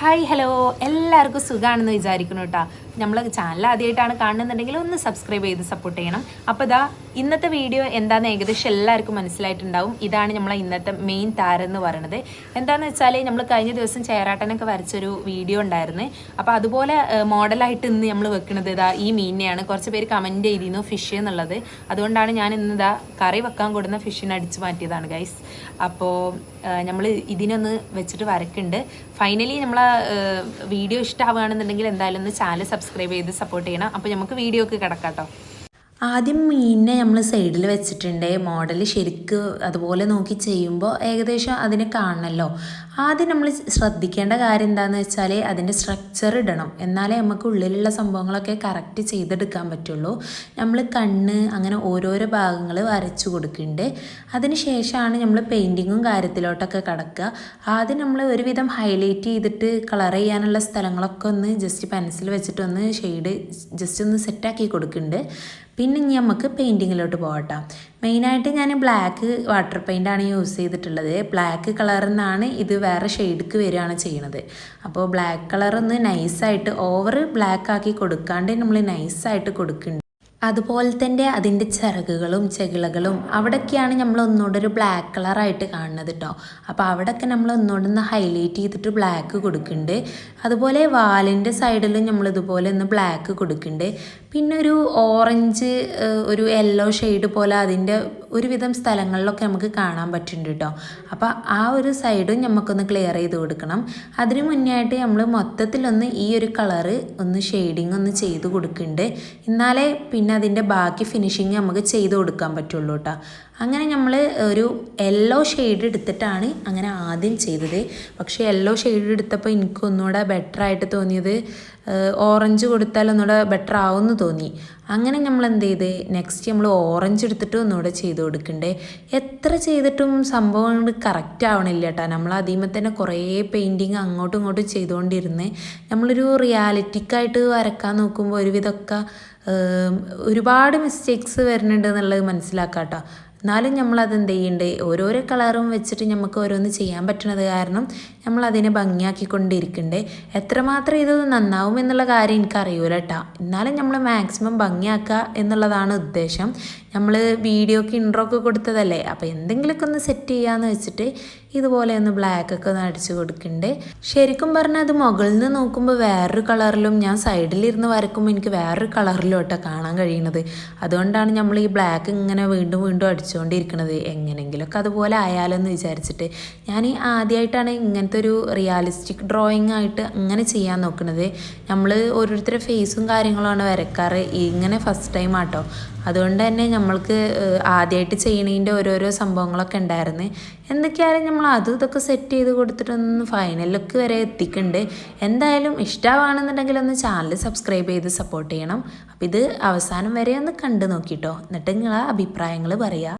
Hi hello എല്ലാവർക്കും സുഖമാണെന്ന് വിചാരിക്കുന്നു കേട്ടോ. നമ്മൾ ചാനൽ ആദ്യമായിട്ടാണ് കാണുന്നുണ്ടെങ്കിൽ ഒന്ന് സബ്സ്ക്രൈബ് ചെയ്ത് സപ്പോർട്ട് ചെയ്യണം. അപ്പോൾ ഇതാ ഇന്നത്തെ വീഡിയോ എന്താണെന്ന് ഏകദേശം എല്ലാവർക്കും മനസ്സിലായിട്ടുണ്ടാവും. ഇതാണ് നമ്മളെ ഇന്നത്തെ മെയിൻ താരം എന്ന് പറയുന്നത് എന്താണെന്ന് വെച്ചാൽ നമ്മൾ കഴിഞ്ഞ ദിവസം ചേരാട്ടനൊക്കെ വരച്ചൊരു വീഡിയോ ഉണ്ടായിരുന്നു. അപ്പോൾ അതുപോലെ മോഡലായിട്ട് ഇന്ന് നമ്മൾ വെക്കുന്നത് ഇതാ ഈ മീനിനെയാണ്. കുറച്ച് പേര് കമന്റ് ചെയ്തിരുന്നു ഫിഷ് എന്നുള്ളത്. അതുകൊണ്ടാണ് ഞാൻ ഇന്ന് ഇതാ കറി വെക്കാൻ കൊടുന്ന ഫിഷിനെ അടിച്ചു മാറ്റിയതാണ് ഗൈസ് അപ്പോൾ നമ്മൾ ഇതിനൊന്ന് വെച്ചിട്ട് വരക്കുന്നുണ്ട്. ഫൈനലി നമ്മളെ വീഡിയോ ഇഷ്ടമാവുകയാണെന്നുണ്ടെങ്കിൽ എന്തായാലും ഒന്ന് ചാനൽ സബ്സ്ക്രൈബ് ചെയ്ത് സപ്പോർട്ട് ചെയ്യണം. അപ്പോൾ നമുക്ക് വീഡിയോക്ക് കിടക്കാം കേട്ടോ. ആദ്യം മീനിനെ നമ്മൾ സൈഡിൽ വെച്ചിട്ടുണ്ട്. മോഡൽ ശരിക്ക് അതുപോലെ നോക്കി ചെയ്യുമ്പോൾ ഏകദേശം അതിനെ കാണണമല്ലോ ആദ്യം നമ്മൾ ശ്രദ്ധിക്കേണ്ട കാര്യം എന്താണെന്ന് വെച്ചാൽ അതിന്റെ സ്ട്രക്ചർ ഇടണം. എന്നാലേ നമുക്ക് ഉള്ളിലുള്ള സംഭവങ്ങളൊക്കെ കറക്റ്റ് ചെയ്തെടുക്കാൻ പറ്റുള്ളൂ. നമ്മൾ കണ്ണ് അങ്ങനെ ഓരോരോ ഭാഗങ്ങൾ വരച്ചു കൊടുക്കുന്നുണ്ട് അതിന് ശേഷമാണ് നമ്മൾ പെയിന്റിങ്ങും കാര്യത്തിലോട്ടൊക്കെ കടക്കുക. ആദ്യം നമ്മൾ ഒരുവിധം ഹൈലൈറ്റ് ചെയ്തിട്ട് കളർ ചെയ്യാനുള്ള സ്ഥലങ്ങളൊക്കെ ഒന്ന് ജസ്റ്റ് പെൻസിൽ വെച്ചിട്ടൊന്ന് ഷെയ്ഡ് ജസ്റ്റ് ഒന്ന് സെറ്റാക്കി കൊടുക്കുന്നുണ്ട് പിന്നെ ഇനി നമുക്ക് പെയിന്റിങ്ങിലോട്ട് പോകട്ടോ മെയിനായിട്ട് ഞാൻ ബ്ലാക്ക് വാട്ടർ പെയിന്റാണ് യൂസ് ചെയ്തിട്ടുള്ളത്. ബ്ലാക്ക് കളറിൽ നിന്നാണ് ഇത് വേറെ ഷെയ്ഡ്ക്ക് വരികയാണ് ചെയ്യണത്. അപ്പോൾ ബ്ലാക്ക് കളർ ഒന്ന് നൈസായിട്ട് ഓവർ ബ്ലാക്ക് ആക്കി കൊടുക്കാണ്ട് നമ്മൾ നൈസായിട്ട് കൊടുക്കുന്നുണ്ട്. അതുപോലെ തന്നെ അതിന്റെ ചിറകുകളും ചെകിളകളും അവിടെയൊക്കെയാണ് നമ്മൾ ഒന്നുകൂടെ ഒരു ബ്ലാക്ക് കളറായിട്ട് കാണുന്നത് കേട്ടോ അപ്പോൾ അവിടെയൊക്കെ നമ്മൾ ഒന്നുകൂടെ ഒന്ന് ഹൈലൈറ്റ് ചെയ്തിട്ട് ബ്ലാക്ക് കൊടുക്കുന്നുണ്ട്. അതുപോലെ വാലിന്റെ സൈഡിലും നമ്മൾ ഇതുപോലെ ഒന്ന് ബ്ലാക്ക് കൊടുക്കുന്നുണ്ട്. പിന്നെ ഒരു ഓറഞ്ച് ഒരു യെല്ലോ ഷെയ്ഡ് പോലെ അതിന്റെ ഒരുവിധം സ്ഥലങ്ങളിലൊക്കെ നമുക്ക് കാണാൻ പറ്റുന്നുണ്ട് കേട്ടോ അപ്പോൾ ആ ഒരു സൈഡും നമുക്കൊന്ന് ക്ലിയർ ചെയ്ത് കൊടുക്കണം. അതിന് മുന്നേ ആയിട്ട് നമ്മൾ മൊത്തത്തിലൊന്ന് ഈ ഒരു കളറ് ഒന്ന് ഷെയ്ഡിങ് ഒന്ന് ചെയ്ത് കൊടുക്കുന്നുണ്ട് എന്നാലേ പിന്നെ അതിന്റെ ബാക്കി ഫിനിഷിങ് നമുക്ക് ചെയ്ത് കൊടുക്കാൻ പറ്റുള്ളൂ കേട്ടോ അങ്ങനെ നമ്മൾ ഒരു യെല്ലോ ഷെയ്ഡ് എടുത്തിട്ടാണ് അങ്ങനെ ആദ്യം ചെയ്തത്. പക്ഷേ യെല്ലോ ഷെയ്ഡ് എടുത്തപ്പോൾ എനിക്കൊന്നുകൂടെ ബെറ്ററായിട്ട് തോന്നിയത് ഓറഞ്ച് കൊടുത്താൽ ഒന്നുകൂടെ ബെറ്റർ ആവുമെന്ന് തോന്നി. അങ്ങനെ നമ്മൾ എന്ത് ചെയ്ത്? നെക്സ്റ്റ് നമ്മൾ ഓറഞ്ച് എടുത്തിട്ട് ഒന്നുകൂടെ ചെയ്ത് കൊടുക്കണ്ടേ. എത്ര ചെയ്തിട്ടും സംഭവം കറക്റ്റ് ആവണില്ല കേട്ടോ നമ്മൾ അതിമേ തന്നെ കുറേ പെയിന്റിങ് അങ്ങോട്ടും ഇങ്ങോട്ടും ചെയ്തുകൊണ്ടിരുന്ന്. നമ്മളൊരു റിയാലിറ്റിക്കായിട്ട് വരക്കാൻ നോക്കുമ്പോൾ ഒരുവിധമൊക്കെ ഒരുപാട് മിസ്റ്റേക്സ് വരുന്നുണ്ട് എന്നുള്ളത് മനസ്സിലാക്കാം കേട്ടോ എന്നാലും നമ്മൾ അത് എന്ത് ചെയ്യുന്നുണ്ട് ഓരോരോ കളറും വെച്ചിട്ട് നമുക്ക് ഓരോന്ന് ചെയ്യാൻ പറ്റുന്നത് കാരണം നമ്മൾ അതിനെ ഭംഗിയാക്കിക്കൊണ്ടിരിക്കുന്നുണ്ട് എത്രമാത്രം ഇത് നന്നാവും എന്നുള്ള കാര്യം എനിക്കറിയൂല കേട്ടോ എന്നാലും നമ്മൾ മാക്സിമം ഭംഗിയാക്കുക എന്നുള്ളതാണ് ഉദ്ദേശം. നമ്മൾ വീഡിയോക്ക് ഇൻട്രോ ഒക്കെ കൊടുത്തതല്ലേ? അപ്പോൾ എന്തെങ്കിലുമൊക്കെ ഒന്ന് സെറ്റ് ചെയ്യാമെന്ന് വെച്ചിട്ട് ഇതുപോലെ ഒന്ന് ബ്ലാക്ക് ഒക്കെ ഒന്ന് അടിച്ചു കൊടുക്കുന്നുണ്ട് ശരിക്കും പറഞ്ഞാൽ അത് മുകളിൽ നിന്ന് നോക്കുമ്പോൾ വേറൊരു കളറിലും ഞാൻ സൈഡിലിരുന്ന് വരക്കുമ്പോൾ എനിക്ക് വേറൊരു കളറിലും കേട്ടോ കാണാൻ കഴിയുന്നത്. അതുകൊണ്ടാണ് നമ്മൾ ഈ ബ്ലാക്ക് ഇങ്ങനെ വീണ്ടും വീണ്ടും അടിച്ചുകൊണ്ടിരിക്കുന്നത് എങ്ങനെയെങ്കിലുമൊക്കെ അതുപോലെ ആയാലെന്ന് വിചാരിച്ചിട്ട്. ഞാൻ ആദ്യമായിട്ടാണ് ഇങ്ങനത്തെ ഒരു റിയാലിസ്റ്റിക് ഡ്രോയിങ് ആയിട്ട് അങ്ങനെ ചെയ്യാൻ നോക്കുന്നത് നമ്മൾ ഓരോരുത്തരുടെ ഫേസും കാര്യങ്ങളുമാണ് വരക്കാറ് ഇങ്ങനെ ഫസ്റ്റ് ടൈം ആട്ടോ. അതുകൊണ്ട് തന്നെ നമ്മൾക്ക് ആദ്യമായിട്ട് ചെയ്യണതിന്റെ ഓരോരോ സംഭവങ്ങളൊക്കെ ഉണ്ടായിരുന്നു. എന്തൊക്കെയായാലും നമ്മൾ അതും ഇതൊക്കെ സെറ്റ് ചെയ്ത് കൊടുത്തിട്ടൊന്ന് ഫൈനൽ ലുക്ക് വരെ എത്തിക്കുന്നുണ്ട് എന്തായാലും ഇഷ്ടമാണെന്നുണ്ടെങ്കിൽ ഒന്ന് ചാനൽ സബ്സ്ക്രൈബ് ചെയ്ത് സപ്പോർട്ട് ചെയ്യണം. അപ്പം ഇത് അവസാനം വരെ ഒന്ന് കണ്ടു നോക്കിട്ടോ. എന്നിട്ട് നിങ്ങളെ അഭിപ്രായങ്ങൾ പറയുക